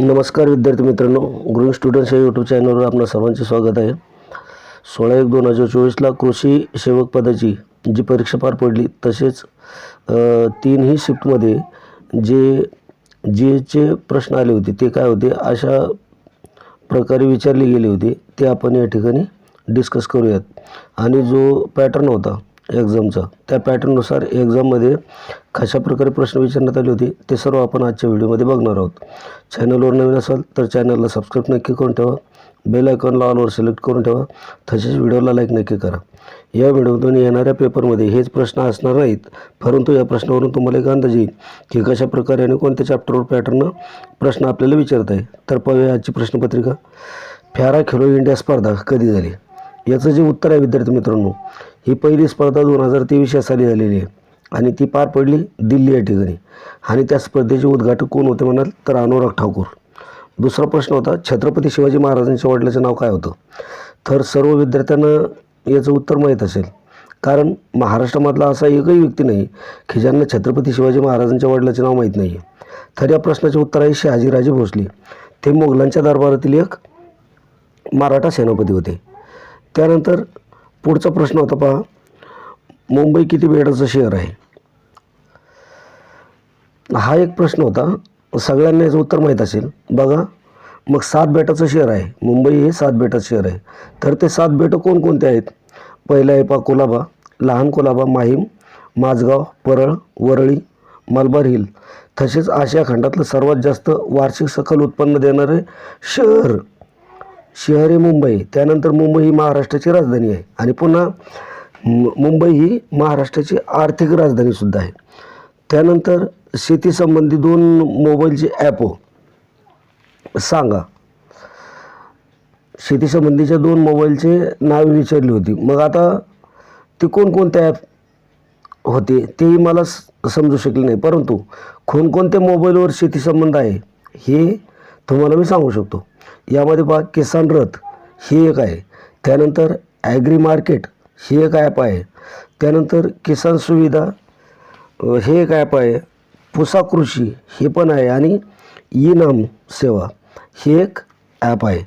नमस्कार विद्यार्थी मित्रांनो ग्रोईंग स्टुडंट्स या यूट्यूब चॅनलवर आपलं सर्वांचे स्वागत आहे. सोळा एक दोन हजार चोवीसला कृषी सेवक पदाची जी परीक्षा पार पडली तसेच तीनही शिफ्टमध्ये जे जी एचे प्रश्न आले होते ते काय होते अशा प्रकारे विचारले गेले होते ते आपण या ठिकाणी डिस्कस करूयात. आणि जो पॅटर्न होता एक्झामचा त्या पॅटर्ननुसार एक्झाममध्ये कशा प्रकारे प्रश्न विचारण्यात आले होते ते सर्व आपण आजच्या व्हिडिओमध्ये बघणार आहोत. चॅनलवर नवीन असाल तर चॅनलला सबस्क्राईब नक्की करून ठेवा. बेल आयकॉनला ऑलवर सिलेक्ट करून ठेवा. तसेच व्हिडिओला लाईक नक्की करा. या व्हिडिओतून येणाऱ्या पेपरमध्ये हेच प्रश्न असणार नाहीत परंतु या प्रश्नावरून तुम्हाला एक अंदाज येईल की कशा प्रकारे आणि कोणत्या चॅप्टरवर पॅटर्न प्रश्न आपल्याला विचारत आहे तर पाहूया आजची प्रश्नपत्रिका. फॅरा खेलो इंडिया स्पर्धा कधी झाली? याचं जे उत्तर आहे विद्यार्थी मित्रांनो ही पहिली स्पर्धा दोन हजार तेवीस या साली झालेली आहे आणि ती पार पडली दिल्ली या ठिकाणी. आणि त्या स्पर्धेचे उद्घाटक कोण होते म्हणाल तर अनुराग ठाकूर. दुसरा प्रश्न होता छत्रपती शिवाजी महाराजांच्या वडिलाचं नाव काय होतं? तर सर्व विद्यार्थ्यांना याचं उत्तर माहीत असेल. कारण महाराष्ट्रामधला असा एकही व्यक्ती नाही की ज्यांना छत्रपती शिवाजी महाराजांच्या वडिलाचे नाव माहीत नाही आहे तर या प्रश्नाचे उत्तर आहे शहाजीराजे भोसले. ते मोगलांच्या दरबारातील एक मराठा सेनापती होते. त्यानंतर पुढचा प्रश्न होता पहा. मुंबई किती बेटाचं शहर आहे? हा एक प्रश्न होता. सगळ्यांना याचं उत्तर माहीत असेल. बघा मग सात बेटाचं शहर आहे. मुंबई हे सात बेटाचं शहर आहे. तर ते सात बेटं कोणकोणते आहेत? पहिलं आहे पा कोलाबा. लहान कोलाबा माहीम माझगाव परळ वरळी मलबार हिल. तसेच आशिया खंडातलं सर्वात जास्त वार्षिक सखल उत्पन्न देणारे शहर. शहर आहे मुंबई. त्यानंतर मुंबई ही महाराष्ट्राची राजधानी आहे. आणि पुन्हा मु- मुंबई ही महाराष्ट्राची आर्थिक राजधानीसुद्धा आहे. त्यानंतर शेतीसंबंधी दोन मोबाईलचे ॲप हो. सांगा. शेतीसंबंधीच्या दोन मोबाईलचे नावे विचारली होती. मग आता ते कोणकोणते ॲप होते तेही मला स- समजू शकले नाही. परंतु कोणकोणत्या मोबाईलवर शेतीसंबंध आहे हे तुम्हाला मी सांगू शकतो. यामध्ये पहा किसान रथ हे एक आहे. त्यानंतर ॲग्री मार्केट हे एक ॲप आहे. त्यानंतर किसान सुविधा हे एक ॲप आहे. पुसा कृषी हे पण आहे आणि ई नाम सेवा हे एक ॲप आहे.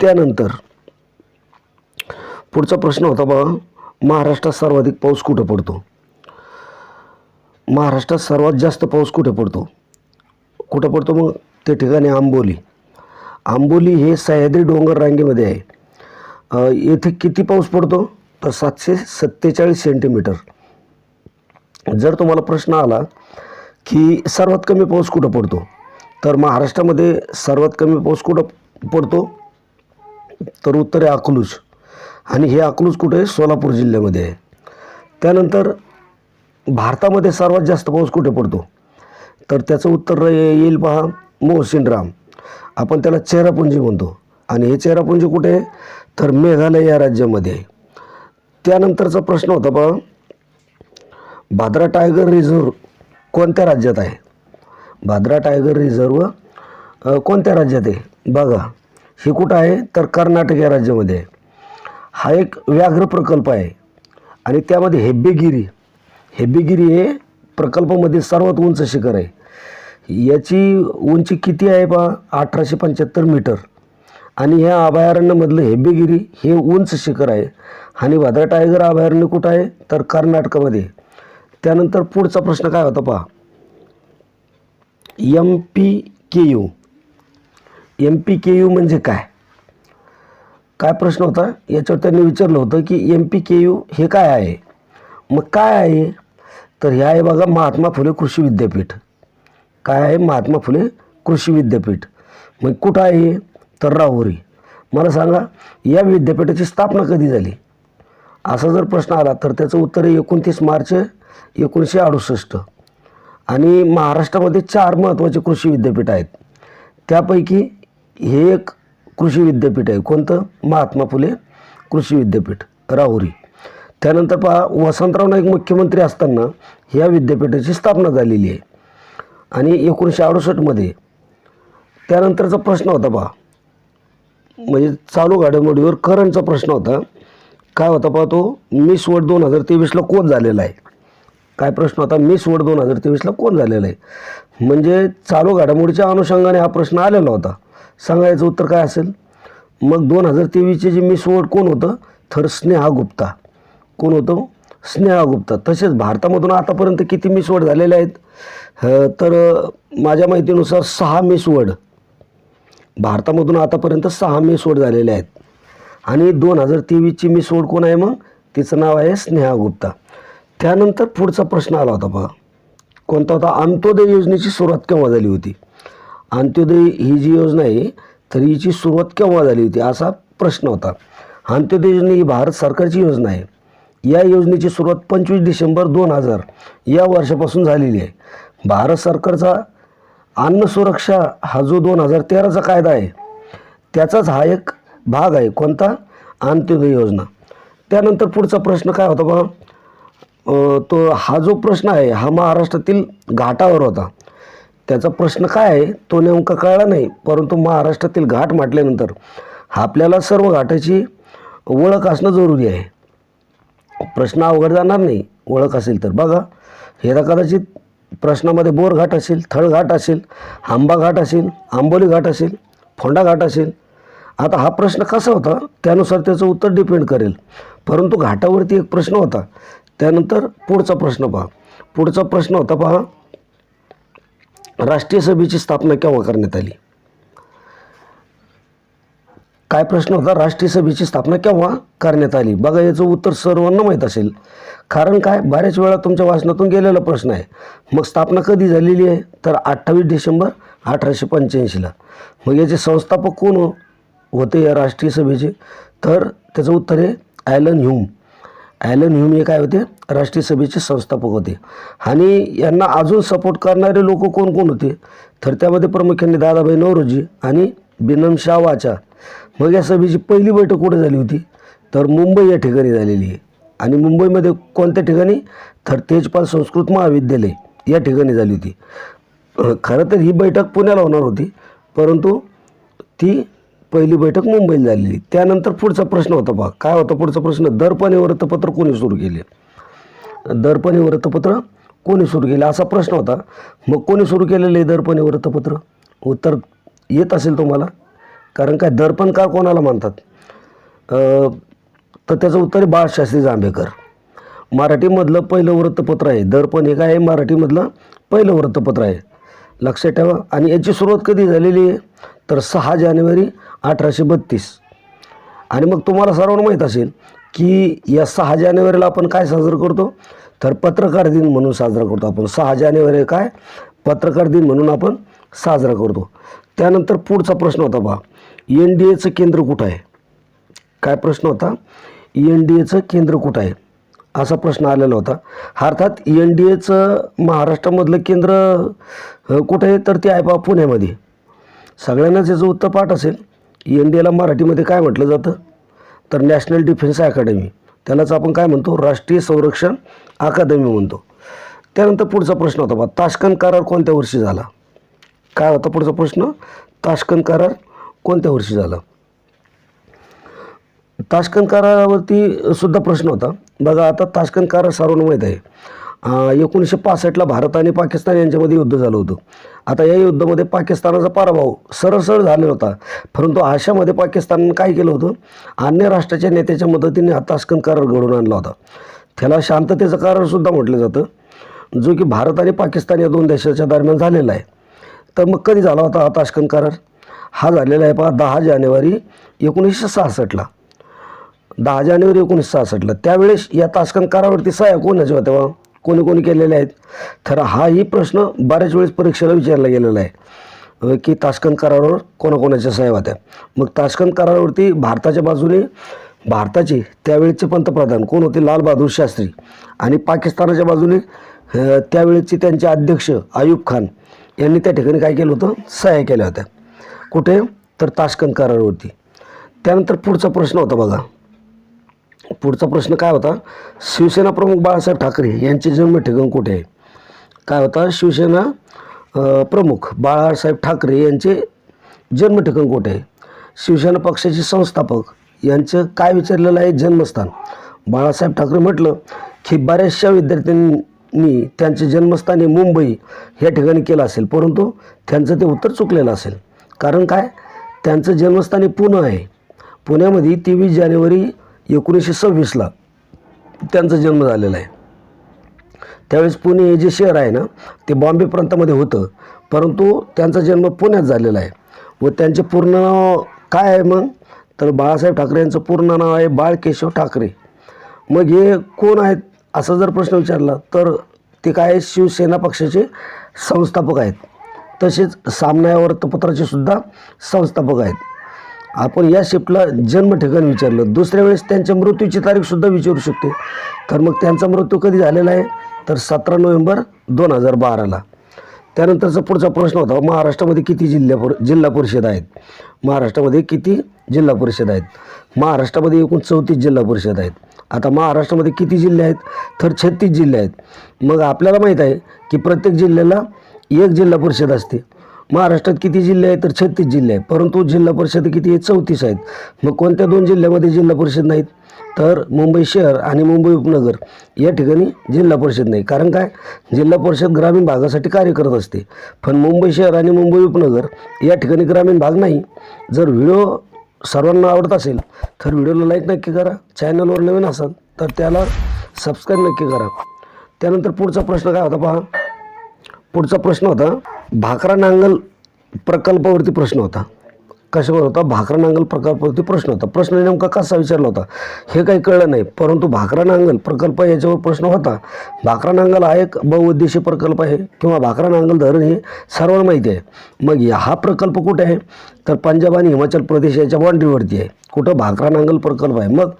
त्यानंतर पुढचा प्रश्न होता बघा महाराष्ट्रात सर्वाधिक पाऊस कुठं पडतो? महाराष्ट्रात सर्वात जास्त पाऊस कुठे पडतो? कुठं पडतो मग? ते ठिकाणी आंबोली. आंबोली हे सह्याद्री डोंगर रांगेमध्ये आहे. येथे किती पाऊस पडतो? तर सातशे सत्तेचाळीस सेंटीमीटर. जर तुम्हाला प्रश्न आला की सर्वात कमी पाऊस कुठं पडतो? तर महाराष्ट्रामध्ये सर्वात कमी पाऊस कुठं पडतो? तर उत्तर आहे अकलूज. आणि हे अकलूज कुठे आहे? सोलापूर जिल्ह्यामध्ये आहे. त्यानंतर भारतामध्ये सर्वात जास्त पाऊस कुठे पडतो? तर त्याचं उत्तर येईल पहा मोहसिनराम. आपण त्याला चेहरापुंजी म्हणतो. आणि हे चेहरापुंजी कुठे? आहे तर मेघालय या राज्यामध्ये आहे. त्यानंतरचा प्रश्न होता बा भाद्रा टायगर रिझर्व कोणत्या राज्यात आहे? भाद्रा टायगर रिझर्व कोणत्या राज्यात आहे? बघा हे कुठं आहे? तर कर्नाटक या राज्यामध्ये आहे. हा एक व्याघ्र प्रकल्प आहे. आणि त्यामध्ये हेब्बेगिरी हेब्बेगिरी हे प्रकल्पामध्ये सर्वात उंच शिखर आहे. याची उंची किती आहे पहा अठराशे पंच्याहत्तर मीटर. आणि ह्या अभयारण्यामधलं हेब्बेगिरी हे उंच शिखर आहे. आणि भाद्रा टायगर अभयारण्य कुठं आहे? तर कर्नाटकामध्ये. त्यानंतर पुढचा प्रश्न काय होता पहा? M P K U. M P K U म्हणजे काय? काय प्रश्न होता? याच्यावर त्यांनी विचारलं होतं की एम पी के यू हे काय आहे? मग काय आहे? तर हे आहे बघा महात्मा फुले कृषी विद्यापीठ. काय आहे? महात्मा फुले कृषी विद्यापीठ. मग कुठं आहे हे? तर राहुरी मला सांगा या विद्यापीठाची स्थापना कधी झाली? असा जर प्रश्न आला तर त्याचं उत्तर आहे एकोणतीस मार्च एकोणीसशे अडुसष्ट. आणि महाराष्ट्रामध्ये चार महत्त्वाचे कृषी विद्यापीठ आहेत. त्यापैकी हे एक कृषी विद्यापीठ आहे. कोणतं? महात्मा फुले कृषी विद्यापीठ राहुरी. त्यानंतर पहा वसंतराव नाईक मुख्यमंत्री असताना ह्या विद्यापीठाची स्थापना झालेली आहे. आणि एकोणीसशे अडुसष्टमध्ये त्यानंतरचा प्रश्न होता पहा म्हणजे चालू घडामोडीवर करंटचा प्रश्न होता. काय होता पहा तो? मिस वर्ड दोन हजार तेवीसला कोण झालेला आहे? काय प्रश्न होता? मिस वर्ड दोन हजार तेवीसला कोण झालेला आहे? म्हणजे चालू घडामोडीच्या अनुषंगाने हा प्रश्न आलेला होता. सांगायचं उत्तर काय असेल? मग दोन हजार तेवीसचे जे मिस वर्ड कोण होतं? तर स्नेहा गुप्ता. कोण होतं? स्नेहा गुप्ता. तसेच भारतामधून आतापर्यंत किती मिस वर्ड झालेले आहेत? तर माझ्या माहितीनुसार सहा मिस वर्ड. भारतामधून आतापर्यंत सहा मिस वर्ड झालेले आहेत. आणि दोन हजार तेवीसची मिस वर्ड कोण आहे मग? तिचं नाव आहे स्नेहा गुप्ता. त्यानंतर पुढचा प्रश्न आला होता बघा कोणता होता? अंत्योदय योजनेची सुरुवात केव्हा झाली होती? अंत्योदय ही जी योजना आहे तर हिची सुरुवात केव्हा झाली होती? असा प्रश्न होता. अंत्योदय योजना ही भारत सरकारची योजना आहे. या योजनेची सुरुवात पंचवीस डिसेंबर दोन हजार या वर्षापासून झालेली आहे. भारत सरकारचा अन्न सुरक्षा हा जो दोन हजार तेराचा कायदा आहे त्याचाच हा एक भाग आहे. कोणता? अंत्योदय योजना. त्यानंतर पुढचा प्रश्न काय होता बघा? तो हा जो प्रश्न आहे हा महाराष्ट्रातील घाटावर होता. त्याचा प्रश्न काय आहे तो नेमका कळला नाही परंतु महाराष्ट्रातील घाट म्हटल्यानंतर आपल्याला सर्व घाटाची ओळख असणं जरुरी आहे. प्रश्न अवघड जाणार नाही ओळख असेल तर. बघा हे तर कदाचित प्रश्नामध्ये बोर घाट असेल थळ घाट असेल आंबा घाट असेल आंबोली घाट असेल फोंडा घाट असेल. आता हा प्रश्न कसा होता? त्यानुसार त्याचं उत्तर डिपेंड करेल. परंतु घाटावरती एक प्रश्न होता. त्यानंतर पुढचा प्रश्न पहा. पुढचा प्रश्न होता पहा. राष्ट्रीय सभेची स्थापना केव्हा करण्यात आली? काय प्रश्न होता? राष्ट्रीय सभेची स्थापना केव्हा करण्यात आली? बघा याचं उत्तर सर्वांना माहीत असेल. कारण काय? बऱ्याच वेळा तुमच्या वाचनातून गेलेला प्रश्न आहे. मग स्थापना कधी झालेली आहे? तर अठ्ठावीस डिसेंबर अठराशे पंच्याऐंशीला. मग याचे संस्थापक कोण हो- होते या राष्ट्रीय सभेचे. तर त्याचं उत्तर आहे ॲलन ह्यूम. ॲलन ह्यूम हे काय होते? राष्ट्रीय सभेचे संस्थापक होते. आणि यांना अजून सपोर्ट करणारे लोक कोण कोण होते? तर त्यामध्ये प्रामुख्याने दादाभाई नवरोजी आणि बिनम शाह वाचा. मग या सभेची पहिली बैठक कुठे झाली होती? तर मुंबई या ठिकाणी झालेली आहे. आणि मुंबईमध्ये कोणत्या ठिकाणी? तर तेजपाल संस्कृत महाविद्यालय या ठिकाणी झाली होती. खरं तर ही बैठक पुण्याला होणार होती परंतु ती पहिली बैठक मुंबईला झालेली. त्यानंतर पुढचा प्रश्न होता पहा काय होता पुढचा प्रश्न? दर्पण हे वृत्तपत्र कोणी सुरू केले? दर्पण हे वृत्तपत्र कोणी सुरू केले? असा प्रश्न होता. मग कोणी सुरू केलेलं आहे दर्पण हे वृत्तपत्र? उत्तर येत असेल तुम्हाला? कारण काय दर्पणकार कोणाला म्हणतात तर त्याचं उत्तर आहे बाळशास्त्री जांभेकर. मराठीमधलं पहिलं वृत्तपत्र आहे. दर्पण हे काय आहे? मराठीमधलं पहिलं वृत्तपत्र आहे. लक्षात ठेवा. आणि याची सुरुवात कधी झालेली आहे? तर सहा जानेवारी अठराशे बत्तीस. आणि मग तुम्हाला सर्वांना माहीत असेल की या सहा जानेवारीला आपण काय साजरं करतो? तर पत्रकार दिन म्हणून साजरा करतो आपण. सहा जानेवारी काय? पत्रकार दिन म्हणून आपण साजरा करतो. त्यानंतर पुढचा प्रश्न होता पहा एन डी एचं केंद्र कुठं आहे? काय प्रश्न होता? एन डी एचं केंद्र कुठं आहे? असा प्रश्न आलेला होता. अर्थात एन डी एचं महाराष्ट्रामधलं केंद्र कुठं आहे? तर ते आहे बा पुण्यामध्ये. सगळ्यांनाच याचं उत्तर पाठ असेल. एन डी एला मराठीमध्ये काय म्हटलं जातं? तर नॅशनल डिफेन्स अकॅडमी. त्यालाच आपण काय म्हणतो? राष्ट्रीय संरक्षण अकादमी म्हणतो. त्यानंतर पुढचा प्रश्न होता बा ताशकंद करार कोणत्या वर्षी झाला? काय होता पुढचा प्रश्न? ताशकंद करार कोणत्या वर्षी झाला? ताशकंद करारावरती सुद्धा प्रश्न होता. बघा आता ताशकंद करार सर्वांना माहीत आहे. एकोणीसशे पासष्टला भारत आणि पाकिस्तान यांच्यामध्ये युद्ध झालं होतं. आता या युद्धामध्ये पाकिस्तानाचा पराभव सरळ झालेला होता परंतु आशामध्ये पाकिस्ताननं काय केलं होतं? अन्य राष्ट्राच्या नेत्याच्या मदतीने हा ताशकंद करार घडवून आणला होता. त्याला शांततेचं करारसुद्धा म्हटलं जातं. जो की भारत आणि पाकिस्तान या दोन देशाच्या दरम्यान झालेला आहे. तर मग कधी झाला होता हा ताशकंद करार हा झालेला आहे पहा दहा जानेवारी एकोणीसशे सहासष्टला. दहा जानेवारी एकोणीसशे सहासष्टला. त्यावेळेस या ताशकंद करारावरती सह्या कोणाच्या होत्या बा? कोणी कोणी केलेल्या आहेत? तर हाही प्रश्न बऱ्याच वेळेस परीक्षेला विचारला गेलेला आहे. की ताशकंद करारावर कोणाकोणाच्या सह्या होत्या? मग ताशकंद करारावरती भारताच्या बाजूने भारताचे त्यावेळेचे पंतप्रधान कोण होते? लालबहादूर शास्त्री आणि पाकिस्तानाच्या बाजूने त्यावेळेचे त्यांचे अध्यक्ष आयूब खान यांनी त्या ठिकाणी काय केलं होतं? सह्या केल्या होत्या. कुठे? तर ताशकंद करारावरती. त्यानंतर पुढचा प्रश्न होता बघा. पुढचा प्रश्न काय होता? शिवसेना प्रमुख बाळासाहेब ठाकरे यांचे जन्म ठिकाण कुठे आहे? काय होता? शिवसेना प्रमुख बाळासाहेब ठाकरे यांचे जन्म ठिकाण कुठे आहे? शिवसेना पक्षाचे संस्थापक यांचं काय विचारलेलं आहे? जन्मस्थान. बाळासाहेब ठाकरे म्हटलं की बऱ्याचशा विद्यार्थ्यांनी त्यांचे त्यांचे जन्मस्थानी मुंबई या ठिकाणी केलं असेल परंतु त्यांचं ते उत्तर चुकलेलं असेल. कारण काय? त्यांचं जन्मस्थान पुणे आहे. पुण्यामध्ये तेवीस जानेवारी एकोणीसशे सव्वीसला त्यांचा जन्म झालेला आहे. त्यावेळेस पुणे हे जे शहर आहे ना ते बॉम्बे प्रांतामध्ये होतं. परंतु त्यांचा जन्म पुण्यात झालेला आहे. व त्यांचे पूर्ण नाव काय आहे मग? तर बाळासाहेब ठाकरे यांचं पूर्ण नाव आहे बाळकेशव ठाकरे. मग हे कोण आहेत? असा जर प्रश्न विचारला तर ते काय आहे? शिवसेना पक्षाचे संस्थापक आहेत? तसेच सामना या वृत्तपत्राचे सुद्धा संस्थापक आहेत. आपण या शिफ्टला जन्म ठिकाण विचारलं. दुसऱ्या वेळेस त्यांच्या मृत्यूची तारीखसुद्धा विचारू शकते. तर मग त्यांचा मृत्यू कधी झालेला आहे? तर सतरा नोव्हेंबर दोन हजार बाराला त्यानंतरचा पुढचा प्रश्न होता महाराष्ट्रामध्ये किती जिल्ह्यापुर जिल्हा परिषद आहेत? महाराष्ट्रामध्ये किती जिल्हा परिषद आहेत? महाराष्ट्रामध्ये एकूण चौतीस जिल्हा परिषद आहेत. आता महाराष्ट्रामध्ये किती जिल्हे आहेत? तर छत्तीस जिल्हे आहेत. मग आपल्याला माहीत आहे की प्रत्येक जिल्ह्याला एक जिल्हा परिषद असते. महाराष्ट्रात किती जिल्हे आहेत तर छत्तीस जिल्हे आहेत. परंतु जिल्हा परिषद किती आहे चौतीस आहेत. मग कोणत्या दोन जिल्ह्यामध्ये जिल्हा परिषद नाहीत? तर मुंबई शहर आणि मुंबई उपनगर. या ठिकाणी जिल्हा परिषद नाही. कारण काय? जिल्हा परिषद ग्रामीण भागासाठी कार्य करत असते. पण मुंबई शहर आणि मुंबई उपनगर या ठिकाणी ग्रामीण भाग नाही. जर व्हिडिओ सर्वांना आवडत असेल तर व्हिडिओला लाईक नक्की करा. चॅनलवर नवीन असाल तर त्याला सबस्क्राईब नक्की करा. त्यानंतर पुढचा प्रश्न काय होता पहा. पुढचा प्रश्न होता भाकरा नांगल प्रकल्पावरती प्रश्न होता. कशावर होता? भाकरा नांगल प्रकल्पावरती प्रश्न होता. प्रश्न नेमका कसा विचारला होता? हे काही कळलं नाही. परंतु भाकरा नांगल प्रकल्प याच्यावर प्रश्न होता. भाकरा नांगल हा एक बहुउद्देशीय प्रकल्प आहे किंवा भाकरा नांगल धरण हे सर्वांना माहिती आहे. मग या- हा प्रकल्प कुठे आहे? तर पंजाब आणि हिमाचल प्रदेश याच्या बाँड्रीवरती आहे. कुठं? भाकरा नांगल प्रकल्प आहे. मग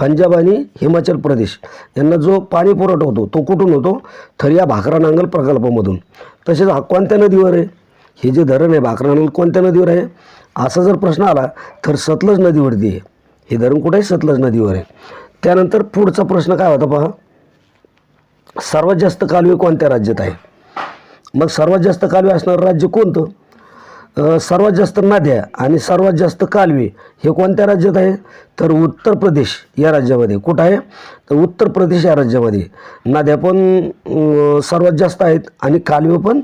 पंजाब आणि हिमाचल प्रदेश यांना जो पाणी पुरवठा होतो तो कुठून होतो? तर या भाकरा नांगल प्रकल्पामधून. तसेच हा कोणत्या नदीवर आहे? हे जे धरण आहे भाकरा नांगल कोणत्या नदीवर आहे? असा जर प्रश्न आला तर सतलज नदीवरती आहे. हे धरण कुठे सतलज नदीवर आहे. त्यानंतर पुढचा प्रश्न काय होता पहा? सर्वात जास्त कालवे कोणत्या राज्यात आहे? मग सर्वात जास्त कालवे असणारं राज्य कोणतं? सर्वात जास्त नद्या आणि सर्वात जास्त कालवे हे कोणत्या राज्यात आहे? तर उत्तर प्रदेश या राज्यामध्ये. कुठं आहे? तर उत्तर प्रदेश या राज्यामध्ये. नद्या पण सर्वात जास्त आहेत आणि कालवे पण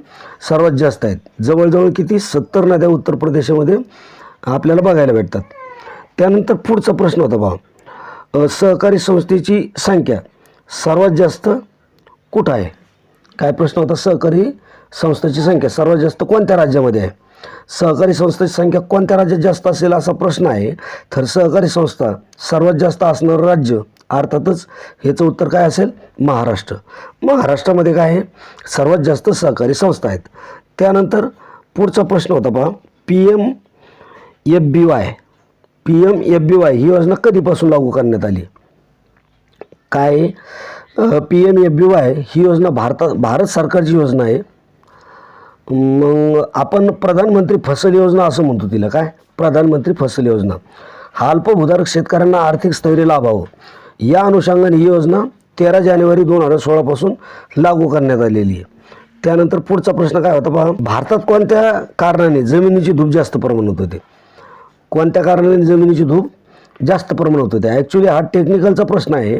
सर्वात जास्त आहेत. जवळजवळ किती? सत्तर नद्या उत्तर प्रदेशामध्ये आपल्याला बघायला भेटतात. त्यानंतर पुढचा प्रश्न होता पहा सहकारी संस्थेची संख्या सर्वात जास्त कुठं आहे? काय प्रश्न होता? सहकारी संस्थेची संख्या सर्वात जास्त कोणत्या राज्यामध्ये आहे? सहकारी संस्थेची संख्या कोणत्या राज्यात जास्त असेल असा प्रश्न आहे. तर सहकारी संस्था सर्वात जास्त असणारं राज्य अर्थातच ह्याचं उत्तर काय असेल? महाराष्ट्र. महाराष्ट्रामध्ये काय आहे? सर्वात जास्त सहकारी संस्था आहेत. त्यानंतर पुढचा प्रश्न होता पहा. P M F B Y. P M F B Y ही योजना कधीपासून लागू करण्यात आली? काय? P M F B Y ही योजना भारतात भारत सरकारची योजना आहे. मग आपण प्रधानमंत्री फसल योजना असं म्हणतो तिला काय? प्रधानमंत्री फसल योजना. हा अल्पभूधारक शेतकऱ्यांना आर्थिक स्थैर्य लाभावं. या अनुषंगाने ही योजना तेरा जानेवारी दोन हजार सोळापासून लागू करण्यात आलेली आहे. त्यानंतर पुढचा प्रश्न काय होता पहा? भारतात कोणत्या कारणाने जमिनीची धूप जास्त प्रमाणात होते कोणत्या कारणाने जमिनीची धूप जास्त प्रमाणात होते ॲक्च्युली हा टेक्निकलचा प्रश्न आहे.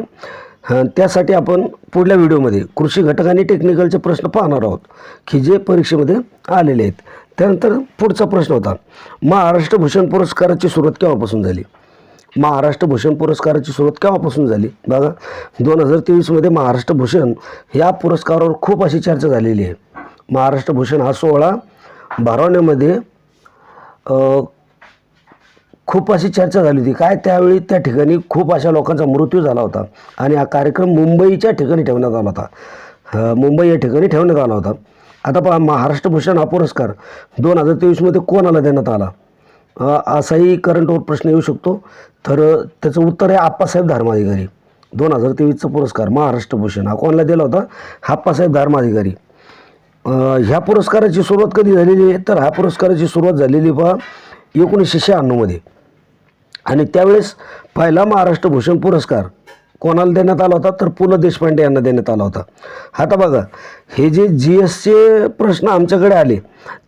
त्यासाठी आपण पुढल्या व्हिडिओमध्ये कृषी घटक आणि टेक्निकलचे प्रश्न पाहणार आहोत की जे परीक्षेमध्ये आलेले आहेत. त्यानंतर पुढचा प्रश्न होता महाराष्ट्र भूषण पुरस्काराची सुरुवात केव्हापासून झाली? महाराष्ट्र भूषण पुरस्काराची सुरुवात केव्हापासून झाली? बघा दोन हजार तेवीसमध्ये महाराष्ट्र भूषण या पुरस्कारावर खूप अशी चर्चा झालेली आहे. महाराष्ट्र भूषण हा सोहळा भरवण्यामध्ये खूप अशी चर्चा झाली होती. काय त्यावेळी त्या ठिकाणी खूप अशा लोकांचा मृत्यू झाला होता आणि हा कार्यक्रम मुंबईच्या ठिकाणी ठेवण्यात आला होता. मुंबई या ठिकाणी ठेवण्यात आला होता. आता पहा महाराष्ट्र भूषण हा पुरस्कार दोन हजार तेवीसमध्ये कोणाला देण्यात आला? असाही करंटवर प्रश्न येऊ शकतो. तर त्याचं उत्तर आहे आप्पासाहेब धर्माधिकारी. दोन हजार तेवीसचा पुरस्कार महाराष्ट्र भूषण हा कोणाला दिला होता? आप्पासाहेब धर्माधिकारी. ह्या पुरस्काराची सुरुवात कधी झालेली आहे? तर ह्या पुरस्काराची सुरुवात झालेली पहा एकोणीसशे शहाण्णवमध्ये आणि त्यावेळेस पहिला महाराष्ट्र भूषण पुरस्कार कोणाला देण्यात आला होता? तर पु ल देशपांडे यांना देण्यात आला होता. आता बघा हे जे जी एसचे प्रश्न आमच्याकडे आले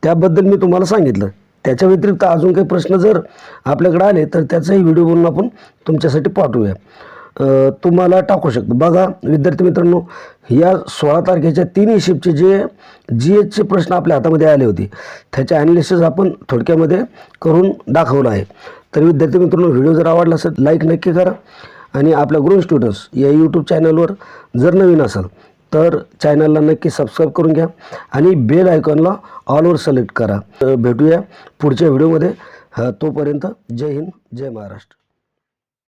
त्याबद्दल मी तुम्हाला सांगितलं. त्याच्या व्यतिरिक्त अजून काही प्रश्न जर आपल्याकडे आले तर त्याचाही व्हिडिओ बनवून आपण तुमच्यासाठी पाठवूया. तुम्हाला टाकू शकतो. बघा विद्यार्थी मित्रांनो या सोळा तारखेच्या तिन्ही शिफ्टचे जे जी एचचे प्रश्न आपल्या हातामध्ये आले होते त्याचे ॲनालिसिस आपण थोडक्यामध्ये करून दाखवलं आहे. तर विद्यार्थी मित्रांनो व्हिडिओ जर आवडला असेल लाईक नक्की करा. आणि आपल्या ग्रुप स्टुडंट्स या यूट्यूब चॅनलवर जर नवीन असाल तर चॅनलला नक्की सबस्क्राईब करून घ्या आणि बेल आयकॉनला ऑलवर सिलेक्ट करा. तर भेटूया पुढच्या व्हिडिओमध्ये तोपर्यंत जय हिंद जय महाराष्ट्र.